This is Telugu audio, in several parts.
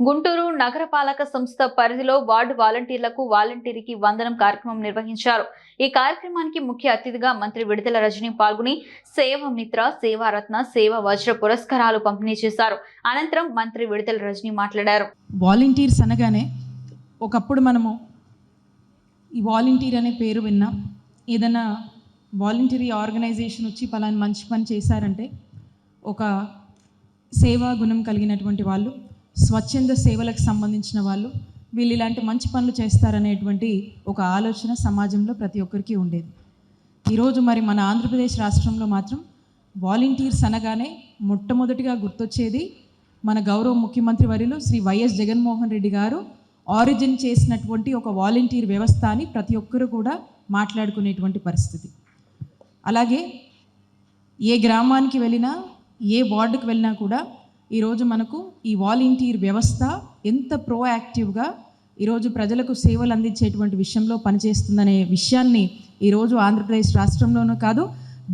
గుంటూరు నగరపాలక సంస్థ పరిధిలో వార్డు వాలంటీర్లకు వాలంటీర్కి వందనం కార్యక్రమం నిర్వహించారు. ఈ కార్యక్రమానికి ముఖ్య అతిథిగా మంత్రి విడుదల రజని పాల్గొని సేవ మిత్ర సేవారత్న సేవ వజ్ర పురస్కారాలు పంపిణీ చేశారు. అనంతరం మంత్రి విడుదల రజని మాట్లాడారు. వాలంటీర్స్ అనగానే ఒకప్పుడు మనము ఈ వాలంటీర్ అనే పేరు విన్నాం. ఏదైనా వాలంటీరీ ఆర్గనైజేషన్ వచ్చి పలాని మంచి పని చేశారంటే ఒక సేవా గుణం కలిగినటువంటి వాళ్ళు స్వచ్ఛంద సేవలకు సంబంధించిన వాళ్ళు వీళ్ళు ఇలాంటి మంచి పనులు చేస్తారనేటువంటి ఒక ఆలోచన సమాజంలో ప్రతి ఒక్కరికి ఉండేది. ఈరోజు మరి మన ఆంధ్రప్రదేశ్ రాష్ట్రంలో మాత్రం వాలంటీర్స్ అనగానే మొట్టమొదటిగా గుర్తొచ్చేది మన గౌరవ ముఖ్యమంత్రి వర్యులు శ్రీ వైఎస్ జగన్మోహన్ రెడ్డి గారు ఆరిజిన్ చేసినటువంటి ఒక వాలంటీర్ వ్యవస్థ అని ప్రతి ఒక్కరు కూడా మాట్లాడుకునేటువంటి పరిస్థితి. అలాగే ఏ గ్రామానికి వెళ్ళినా ఏ వార్డుకు వెళ్ళినా కూడా ఈరోజు మనకు ఈ వాలంటీర్ వ్యవస్థ ఎంత ప్రోయాక్టివ్గా ఈరోజు ప్రజలకు సేవలు అందించేటువంటి విషయంలో పనిచేస్తుందనే విషయాన్ని ఈరోజు ఆంధ్రప్రదేశ్ రాష్ట్రంలోనూ కాదు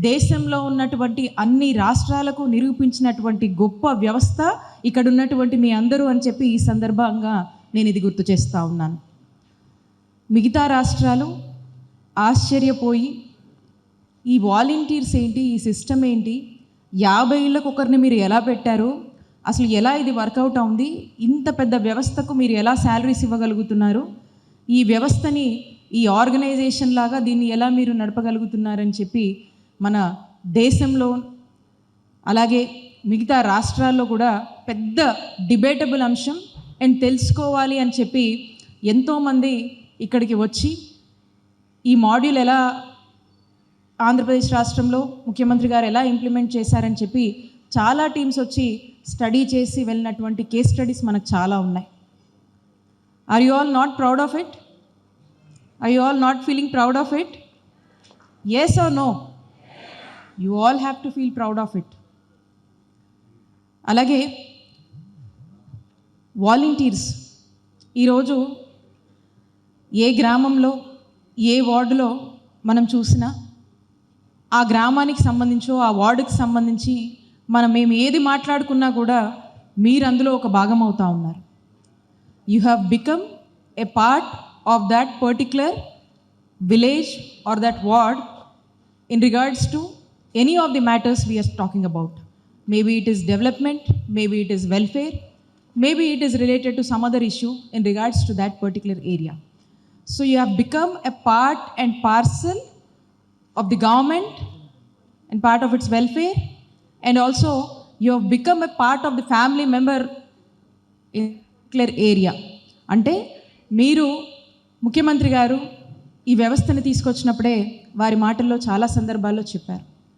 దేశంలో ఉన్నటువంటి అన్ని రాష్ట్రాలకు నిరూపించినటువంటి గొప్ప వ్యవస్థ ఇక్కడ ఉన్నటువంటి మీ అందరూ అని చెప్పి ఈ సందర్భంగా నేను ఇది గుర్తు చేస్తూ ఉన్నాను. మిగతా రాష్ట్రాలు ఆశ్చర్యపోయి ఈ వాలంటీర్స్ ఏంటి ఈ సిస్టమ్ ఏంటి యాభై ఏళ్ళకు ఒకరిని మీరు ఎలా పెట్టారు అసలు ఎలా ఇది వర్కౌట్ అవుంది? ఇంత పెద్ద వ్యవస్థకు మీరు ఎలా శాలరీస్ ఇవ్వగలుగుతున్నారు? ఈ వ్యవస్థని ఈ ఆర్గనైజేషన్ లాగా దీన్ని ఎలా మీరు నడపగలుగుతున్నారని చెప్పి మన దేశంలో అలాగే మిగతా రాష్ట్రాల్లో కూడా పెద్ద డిబేటబుల్ అంశం. అండ్ తెలుసుకోవాలి అని చెప్పి ఎంతోమంది ఇక్కడికి వచ్చి ఈ మాడ్యూల్ ఎలా ఆంధ్రప్రదేశ్ రాష్ట్రంలో ముఖ్యమంత్రి గారు ఎలా ఇంప్లిమెంట్ చేశారని చెప్పి చాలా టీమ్స్ వచ్చి స్టడీ చేసి వెళ్ళినటువంటి కేస్ స్టడీస్ మనకు చాలా ఉన్నాయి. Are you all not proud of it are you all not feeling proud of it yes are no you all have to feel proud of it అలాగే వాలంటీర్స్ ఈరోజు ఏ గ్రామంలో ఏ వార్డులో మనం చూసినా ఆ గ్రామానికి సంబంధించో ఆ వార్డుకి సంబంధించి మనం మేము ఏది మాట్లాడుకున్నా కూడా మీరు అందులో ఒక భాగం అవుతా ఉన్నారు you have become a part of that particular village or that ward in regards to any of the matters we're talking about maybe it is development maybe it is welfare maybe it is related to some other issue in regards to that particular area. So you have become a part and parcel of the government and part of its welfare, and also you have become a part of the family member clear area అంటే మీరు ముఖ్యమంత్రి గారు ఈ వ్యవస్థను తీసుకొచ్చినప్పుడే వారి మాటల్లో చాలా సందర్భాల్లో చెప్పారు